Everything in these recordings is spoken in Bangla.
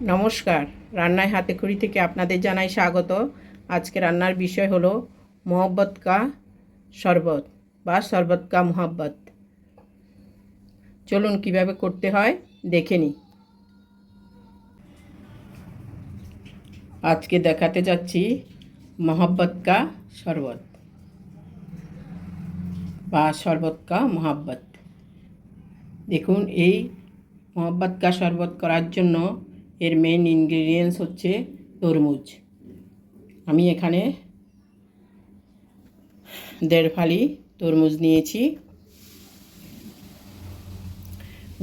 নমস্কার। রান্নায় হাতে খড়ি থেকে আপনাদের জানাই স্বাগত। আজকে রান্নার বিষয় হলো মোহব্বত কা শরবত বা শরবত কা মোহাব্বত। চলুন কীভাবে করতে হয়, দেখে নিই। আজকে দেখাতে যাচ্ছি মোহব্বত কা শরবত বা শরবত কা মোহাব্বত। দেখুন, এই মোহাব্বত কা শরবত করার জন্য এর মেন ইনগ্রিডিয়েন্টস হচ্ছে তরমুজ। আমি এখানে দেড় ফালি তরমুজ নিয়েছি।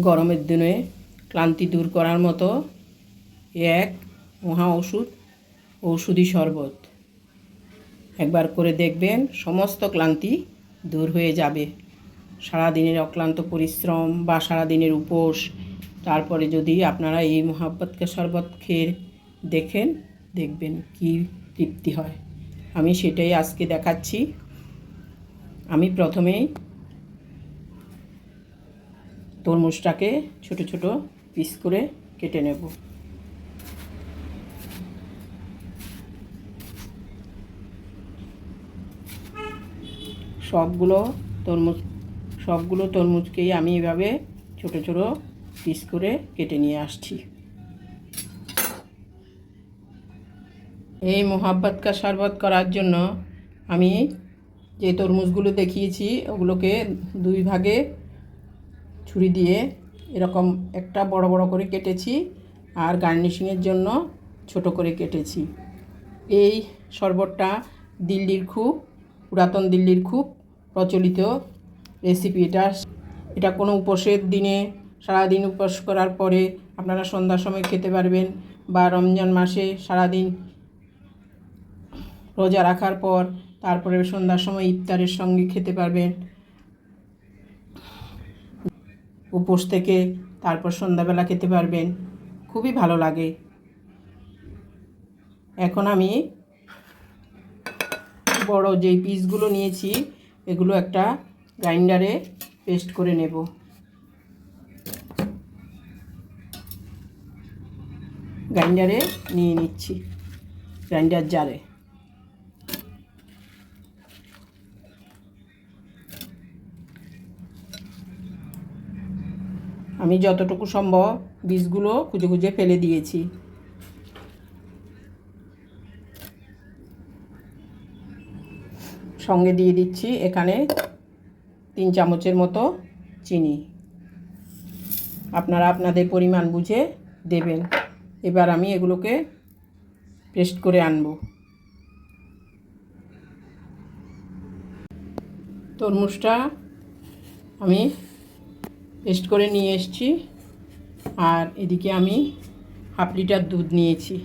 গরমের দিনে ক্লান্তি দূর করার মতো এক মহা ওষুধ, ঔষধি শরবত। একবার করে দেখবেন সমস্ত ক্লান্তি দূর হয়ে যাবে। সারাদিনের অক্লান্ত পরিশ্রম বা সারাদিনের উপোস তারপরে যদি আপনারা এই মোহাব্বতকে শরবত খেয়ে দেখেন, দেখবেন কি তৃপ্তি হয়। আমি সেটাই আজকে দেখাচ্ছি। আমি প্রথমেই তরমুজটাকে ছোট ছোট পিস করে কেটে নেব। সবগুলো তরমুজ, সবগুলো তরমুজকেই আমি এভাবে ছোট ছোট পিস করে কেটে নিয়ে আসছি। এই মোহাব্বত কা শরবত করার জন্য আমি যে তরমুজগুলো দেখিয়েছি, ওগুলোকে দুই ভাগে ছুরি দিয়ে এরকম একটা বড় বড় করে কেটেছি আর গার্নিশিংয়ের জন্য ছোট করে কেটেছি। এই শরবতটা দিল্লির খুব, পুরাতন দিল্লির খুব প্রচলিত রেসিপি। এটা এটা কোনো উপোসের দিনে সারাদিন উপোস করার পরে আপনারা সন্ধ্যার সময় খেতে পারবেন বা রমজান মাসে সারাদিন রোজা রাখার পর তারপরে সন্ধ্যার সময় ইফতারের সঙ্গে খেতে পারবেন। উপোস থেকে তারপর সন্ধ্যাবেলা খেতে পারবেন। খুবই ভালো লাগে। এখন আমি বড় যেই পিসগুলো নিয়েছি, এগুলো একটা গ্রাইন্ডারে পেস্ট করে নেব। গ্রাইন্ডারে নিয়ে নিচ্ছি, গ্রাইন্ডার জারে। আমি যতটুকু সম্ভব বীজগুলো খুঁজে খুঁজে ফেলে দিয়েছি। সঙ্গে দিয়ে দিচ্ছি এখানে তিন চামচের মতো চিনি। আপনারা আপনাদের পরিমাণ বুঝে দেবেন। এবার আমি এগুলোকে পেস্ট করে আনব। তরমুজটা আমি পেস্ট করে নিয়ে এসেছি আর এদিকে আমি হাফ লিটার দুধ নিয়েছি।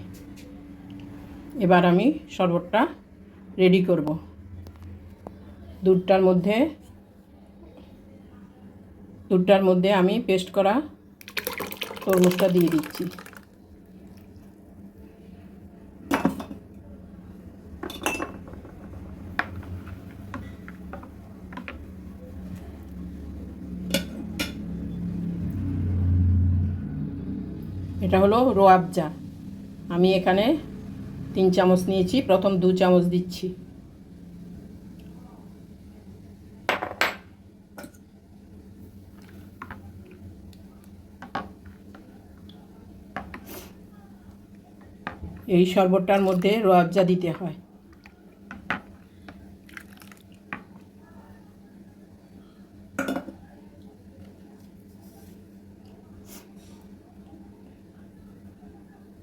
এবার আমি শরবতটা রেডি করব। দুধটার মধ্যে দুধটার মধ্যে আমি পেস্ট করা তরমুজটা দিয়ে দিচ্ছি। এটা হলো রোয়াবজা আমি এখানে তিন চামচ নিয়েছি, প্রথম দু চামচ দিচ্ছি। এই শরবতটার মধ্যে রোয়াবজা দিতে হয়।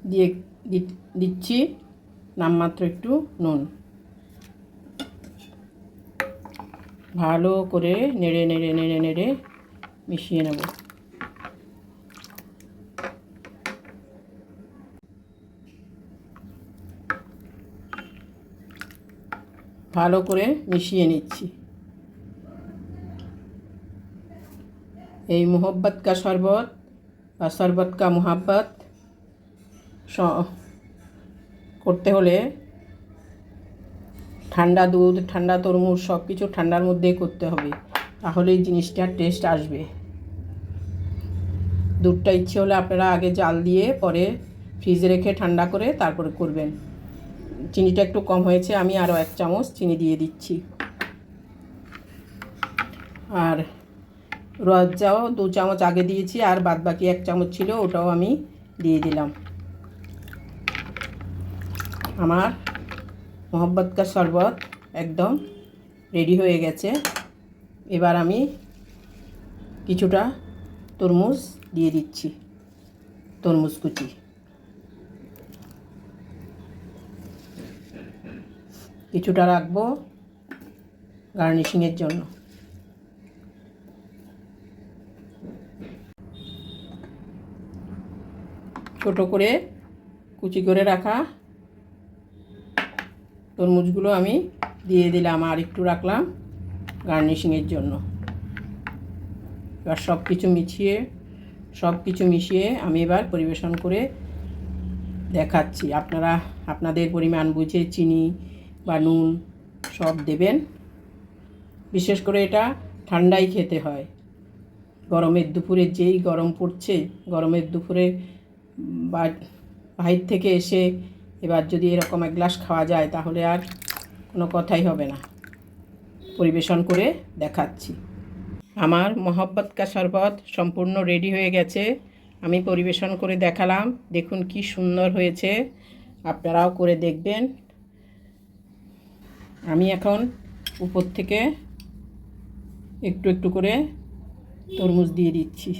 দিয়ে দিচ্ছি নামমাত্র একটু নুন। ভালো করে নেড়ে নেড়ে নেড়ে নেড়ে মিশিয়ে নেব। ভালো করে মিশিয়ে নিচ্ছি। এই মোহব্বত কা শরবত বা শরবত কা মোহাব্বত করতে হলে ঠান্ডা দুধ, ঠান্ডা তরমুজ সব কিছু ঠান্ডার মধ্যেই করতে হবে। তাহলেই জিনিসটার টেস্ট আসবে। দুধটা ইচ্ছে হলে আপনারা আগে জাল দিয়ে পরে ফ্রিজে রেখে ঠান্ডা করে তারপরে করবেন। চিনিটা একটু কম হয়েছে, আমি আরও এক চামচ চিনি দিয়ে দিচ্ছি। আর রোয়াবজাও দু চামচ আগে দিয়েছি, আর বাদ বাকি এক চামচ ছিল ওটাও আমি দিয়ে দিলাম। আমার কা শরবত একদম রেডি হয়ে গেছে। এবার আমি কিছুটা তরমুজ দিয়ে দিচ্ছি, তরমুজ কুচি। কিছুটা রাখব গার্নিশিংয়ের জন্য। ছোট করে কুচি করে রাখা তরমুজগুলো আমি দিয়ে দিলাম আর একটু রাখলাম গার্নিশিংয়ের জন্য। এবার সব কিছু মিশিয়ে সব কিছু মিশিয়ে আমি এবার পরিবেশন করে দেখাচ্ছি। আপনারা, আপনাদের পরিমাণ বুঝে চিনি বা নুন সব দেবেন। বিশেষ করে এটা ঠান্ডাই খেতে হয়। গরমের দুপুরে যেই গরম পড়ছে, গরমের দুপুরে বা বাহির থেকে এসে এবার যদি এরকম এক গ্লাস খাওয়া যায়, তাহলে আর কোনো কথাই হবে না। পরিবেশন করে দেখাচ্ছি। আমার মহব্বত কা শরবত সম্পূর্ণ রেডি হয়ে গেছে। আমি পরিবেশন করে দেখালাম। দেখুন কি সুন্দর হয়েছে। আপনারাও করে দেখবেন। আমি এখন উপর থেকে একটু একটু করে তরমুজ দিয়ে দিচ্ছি।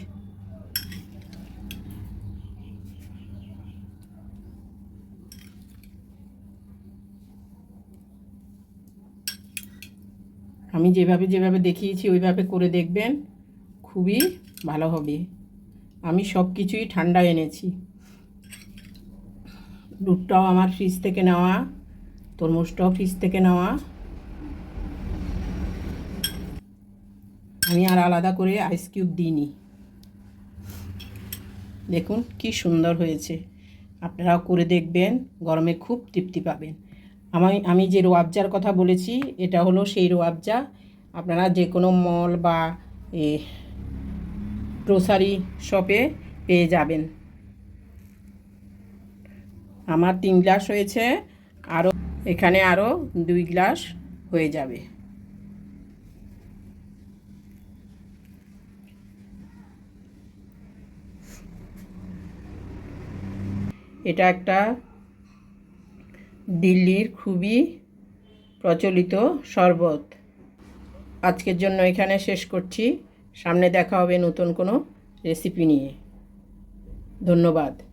আমি যেভাবে যেভাবে দেখিয়েছি, ওইভাবে করে দেখবেন খুবই ভালো হবে। আমি সব কিছুই ঠান্ডা এনেছি। দুধটাও আমার ফ্রিজ থেকে নেওয়া, তরমুজটাও ফ্রিজ থেকে নেওয়া। আমি আর আলাদা করে আইস কিউব দিইনি। দেখুন কি সুন্দর হয়েছে। আপনারাও করে দেখবেন, গরমে খুব তৃপ্তি পাবেন। আমি আমি যে রোয়াবজার কথা বলেছি, এটা হলো সেই রোয়াবজা। আপনারা যে কোনো মল বা, এ গ্রোসারি শপে পেয়ে যাবেন। আমার তিন গ্লাস হয়েছে আরও এখানে আরও দুই গ্লাস হয়ে যাবে। এটা একটা দিল্লির খুবই প্রচলিত শরবত। আজকের জন্য এখানে শেষ করছি। সামনে দেখা হবে নতুন কোনো রেসিপি নিয়ে। ধন্যবাদ।